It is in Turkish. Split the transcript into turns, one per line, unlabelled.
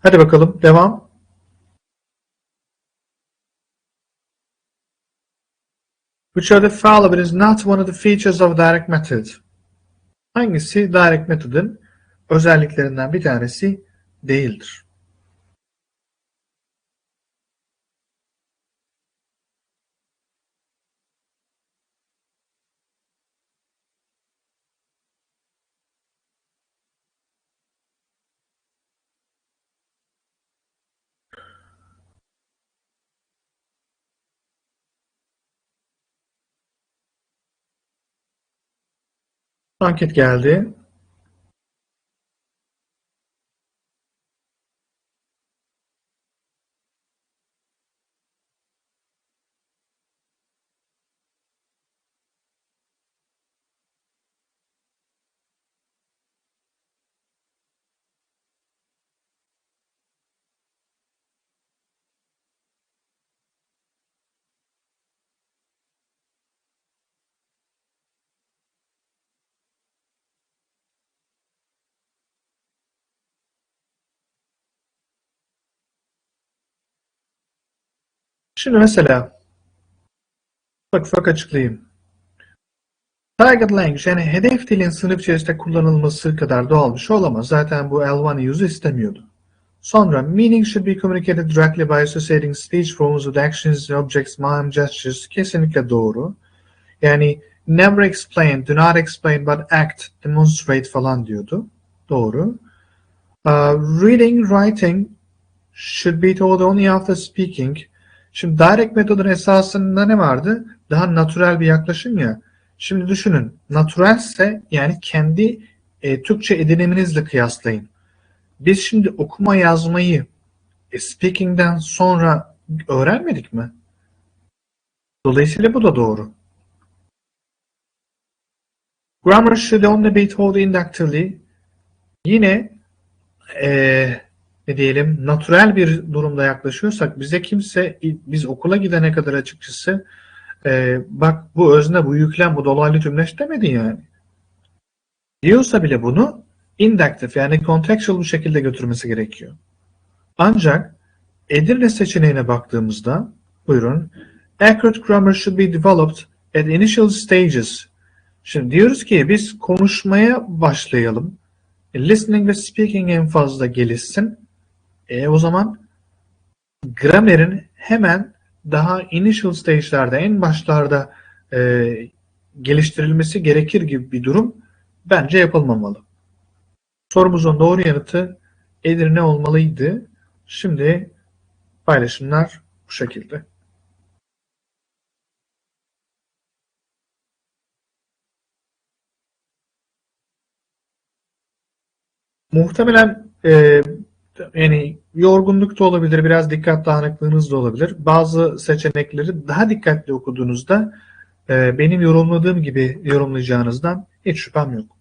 Hadi bakalım devam. Which of the following is not one of the features of direct method? Hangisi direct method'ın özelliklerinden bir tanesi değildir? Anket geldi. Şimdi mesela bak ufak açıklayayım. Target language yani hedef dilin sınıf içerisinde kullanılması kadar doğal bir şey olamaz. Zaten bu L1 user istemiyordu. Sonra meaning should be communicated directly by associating speech forms with actions, objects, mime, gestures. Kesinlikle doğru. Yani never explain, do not explain but act, demonstrate falan diyordu. Doğru. Uh, reading, writing should be told only after speaking. Şimdi direct metodun esasında ne vardı? Daha natürel bir yaklaşım ya. Şimdi düşünün. Natürelse yani kendi e, Türkçe ediniminizle kıyaslayın. Biz şimdi okuma yazmayı e, speaking'den sonra öğrenmedik mi? Dolayısıyla bu da doğru. Grammar should only be told inductively. Yine e, ne diyelim natürel bir durumda yaklaşıyorsak bize kimse biz okula gidene kadar açıkçası e, bak bu özne bu yüklem bu dolaylı tümleş demedi yani. Diyorsa bile bunu inductive yani contextual bir şekilde götürmesi gerekiyor. Ancak Edirne seçeneğine baktığımızda buyurun accurate grammar should be developed at initial stages. Şimdi diyoruz ki biz konuşmaya başlayalım. Listening ve speaking en fazla gelişsin. E, o zaman gramerin hemen daha initial stage'lerde, en başlarda e, geliştirilmesi gerekir gibi bir durum bence yapılmamalı. Sorumuzun doğru yanıtı Edirne olmalıydı. Şimdi paylaşımlar bu şekilde. Muhtemelen e, yani yorgunluk da olabilir, biraz dikkat dağınıklığınız da olabilir. Bazı seçenekleri daha dikkatli okuduğunuzda e, benim yorumladığım gibi yorumlayacağınızdan hiç şüphem yok.